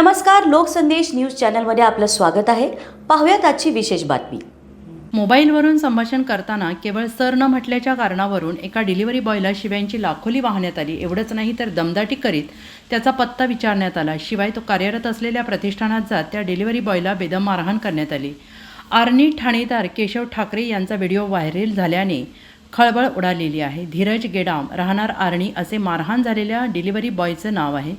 नमस्कार लोकसंदेश न्यूज चॅनलमध्ये आपलं स्वागत आहे. पाहूयात आजची विशेष बातमी. मोबाईलवरून संभाषण करताना केवळ सर न म्हटल्याच्या कारणावरून एका डिलिव्हरी बॉयला शिव्यांची लाखोली वाहण्यात आली. एवढंच नाही तर दमदाटी करीत त्याचा पत्ता विचारण्यात आला. शिवाय तो कार्यरत असलेल्या प्रतिष्ठानात जात त्या डिलिव्हरी बॉयला बेदम मारहाण करण्यात आली. आर्नी ठाणेदार केशव ठाकरे यांचा व्हिडिओ व्हायरल झाल्याने खळबळ उडालेली आहे. धीरज गेडाम राहणार आर्णी असे मारहाण झालेल्या डिलिव्हरी बॉयचं नाव आहे.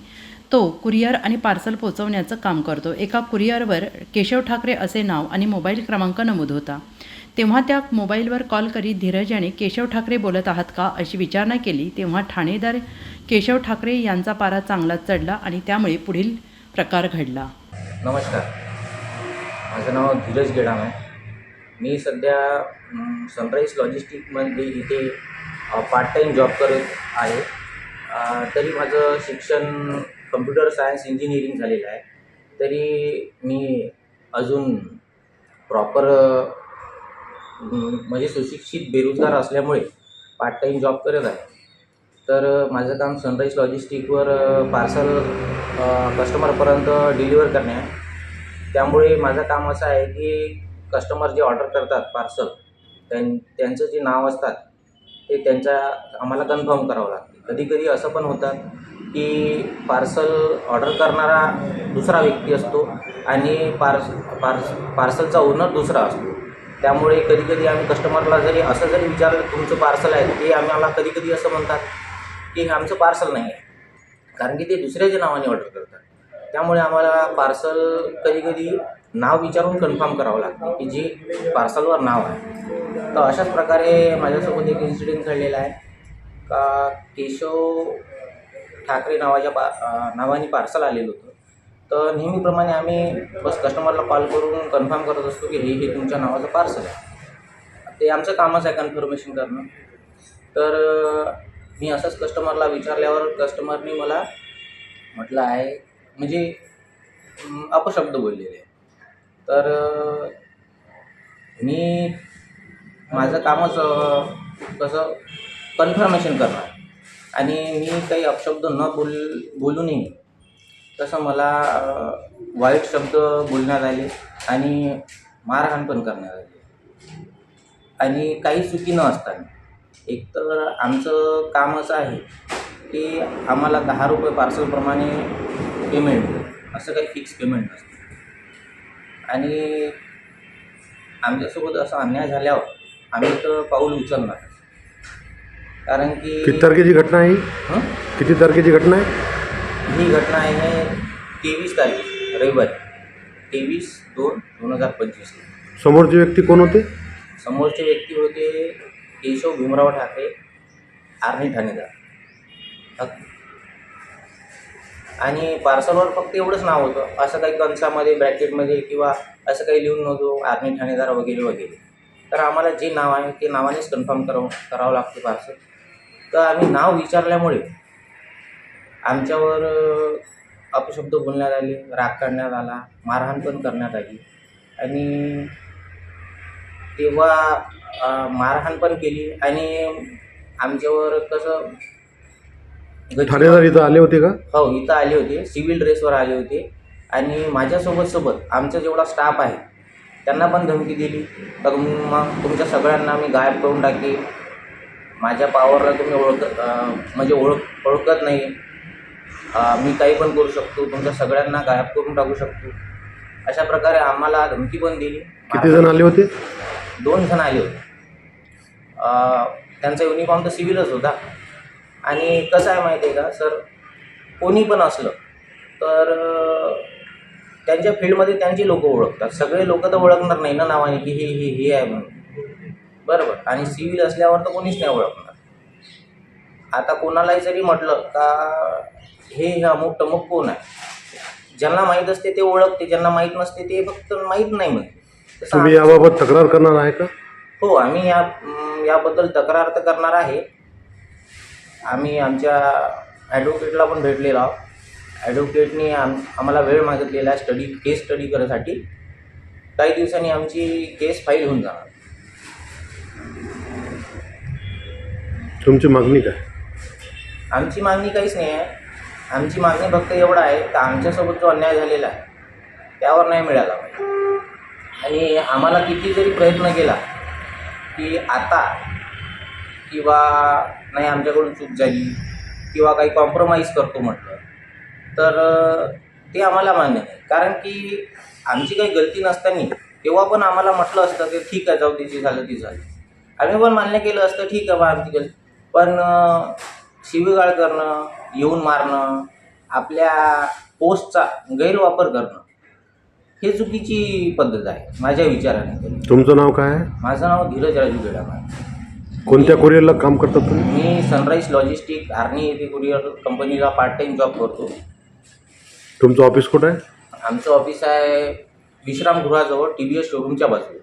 तो कुरिअर आणि पार्सल पोचवण्याचं काम करतो. एका कुरिअरवर केशव ठाकरे असे नाव आणि मोबाईल क्रमांक नमूद होता. तेव्हा त्या मोबाईलवर कॉल करीत धीरज याने केशव ठाकरे बोलत आहात का अशी विचारणा केली. तेव्हा ठाणेदार केशव ठाकरे यांचा पारा चांगलाच चढला आणि त्यामुळे पुढील प्रकार घडला. नमस्कार. माझं नाव धीरज गेडाम आहे मी सध्या सनराईज लॉजिस्टिकमध्ये इथे पार्ट टाईम जॉब करत आहे. तरी माझं शिक्षण कम्प्युटर सायन्स इंजिनिअरिंग झालेलं आहे. तरी मी अजून प्रॉपर म्हणजे सुशिक्षित बेरोजगार असल्यामुळे पार्ट टाईम जॉब करत आहे. तर माझं काम सनराईज लॉजिस्टिकवर पार्सल कस्टमरपर्यंत डिलिव्हर करणे आहे. त्यामुळे माझं काम असं आहे की कस्टमर जे ऑर्डर करतात पार्सल त्यां त्यांचं जे नाव असतात ते त्यांच्या आम्हाला कन्फर्म करावं लागते. कधी कधी असं पण होतात की पार्सल ऑर्डर करणारा दुसरा व्यक्ती असतो आणि पार्स पार्स पार्सलचा ओनर दुसरा असतो. त्यामुळे कधी कधी आम्ही कस्टमरला जरी असं जरी विचारलं तुमचं पार्सल आहे ते आम्हाला कधी कधी असं म्हणतात की हे आमचं पार्सल नाही आहे. कारण की ते दुसऱ्याच्या नावाने ऑर्डर करतात. त्यामुळे आम्हाला पार्सल कधी कधी नाव विचारून कन्फर्म करावं लागतं की जे पार्सलवर नाव आहे. तर अशाच प्रकारे माझ्यासोबत एक इन्सिडेंट घडलेला आहे. का केशव ठाकरे नावाच्या पा नावाने पार्सल आलेलं होतं. तर नेहमीप्रमाणे आम्ही बस कस्टमरला कॉल करून कन्फर्म करत असतो की हे हे तुमच्या नावाचं पार्सल आहे. ते आमचं कामच आहे कन्फर्मेशन करणं. तर मी असंच कस्टमरला विचारल्यावर कस्टमरनी मला म्हटलं आहे म्हणजे अपशब्द बोललेले तर मी माझं कामच कसं कन्फर्मेशन करणार आणि मी काही अपशब्द न बोल बोलू नये तसं मला वाईट शब्द बोलण्यात आले आणि मारहाण पण करण्यात आली. आणि काही चुकी न असताना एक तर आमचं काम असं आहे की आम्हाला दहा रुपये पार्सलप्रमाणे पेमेंट असं काही फिक्स पेमेंट नसतं. आणि आमच्यासोबत असा अन्याय झाल्यावर आम्ही तर पाऊल उचलणार. कारण की किती तारखेची घटना आहे ही? हं? किती तारखेची घटना आहे? ही घटना आहे तेवीस तारीख रविवारी. तेवीस दोन दोन हजार पंचवीस. समोरचे व्यक्ती कोण होते? समोरचे व्यक्ती होते केशव भीमराव ठाकरे आर्मी ठाणेदार. हक. आणि पार्सलवर फक्त एवढंच नाव होतं. असं काही कंसामध्ये ब्रॅकेटमध्ये किंवा असं काही लिहून नव्हतं आर्मी ठाणेदार वगैरे वगैरे. तर आम्हाला जे नाव आहे ते नावानेच कन्फर्म करावं करावं लागते पार्सल तर आम्ही नाव विचारल्यामुळे आमच्यावर अपशब्द बोलण्यात आले राग काढण्यात आला मारहाण पण करण्यात आली. आणि तेव्हा मारहाण पण केली आणि आमच्यावर कसं ठाणेदार इथं आले होते का? हो इथं आले होते. सिव्हिल ड्रेसवर आले होते. आणि माझ्यासोबत सोबत आमचा जेवढा स्टाफ आहे त्यांना पण धमकी दिली. तर मग तुमच्या सगळ्यांना मी गायब करून टाकेल. माझ्या पावरला तुम्ही ओळख अं, म्हणजे ओळख ओळखत नाही. मी काही पण करू शकतो तुमच्या सगळ्यांना गायब करून टाकू शकतो. अशा प्रकारे आम्हाला धमकी पण दिली. किती जण आले होते? दोन जण आले होते. त्यांचा युनिफॉर्म तर सिव्हिलच होता. आणि कसं आहे माहिती आहे का सर? कोणी पण असलं तर त्यांच्या फील्डमध्ये त्यांची लोक ओळखतात. सगळे लोक तर ओळखणार नाही ना नावाने की हे हे हे आहे म्हणून. बरोबर. आणि सिव्हिल असल्यावर तर कोणीच नाही ओळखणार. आता कोणालाही जरी म्हटलं का हे हे अमुक टमुक कोण आहे? ज्यांना माहीत असते ते ओळखते ज्यांना माहीत नसते ते फक्त माहीत नाही म्हणते तुम्ही याबाबत तक्रार करणार आहे का? हो आम्ही या याबद्दल तक्रार तर करणार आहे. आम्ही आमच्या ॲडव्होकेटला पण भेटलेलो आहोत. ॲडव्होकेटनी आम आम्हाला वेळ मागितलेला आहे स्टडी केस स्टडी करायसाठी. काही दिवसांनी आमची केस फाईल होऊन जाणार. तुमची मागणी काय? आमची मागणी काहीच नाही आहे. आमची मागणी फक्त एवढं आहे का आमच्यासोबत जो अन्याय झालेला आहे त्यावर नाही मिळाला पाहिजे. आणि आम्हाला किती जरी प्रयत्न केला की आता किंवा नाही आमच्याकडून चूक झाली किंवा काही कॉम्प्रोमाइज करतो म्हटलं तर ते आम्हाला मान्य नाही. कारण की आमची काही गलती नसताना तेव्हा पण आम्हाला म्हटलं असतं की ठीक आहे जाऊ तिची झालं ती झाली. आम्ही पण मान्य केलं असतं ठीक आहे बा आमची गलती पण शिवीगाळ करणं येऊन मारणं आपल्या पोस्टचा गैरवापर करणं हे चुकीची पद्धत आहे माझ्या विचाराने तरी. तुमचं नाव काय आहे? माझं नाव धीरज राजू गेडामार कोणत्या कुरिअरला काम करतात तुम्ही? मी सनराईज लॉजिस्टिक आर्नी येथे कुरिअर कंपनीला पार्ट टाईम जॉब करतो. तुमचं ऑफिस कुठं आहे? आमचं ऑफिस आहे विश्रामगृहाजवळ टी व्ही एस शोरूमच्या बाजूला.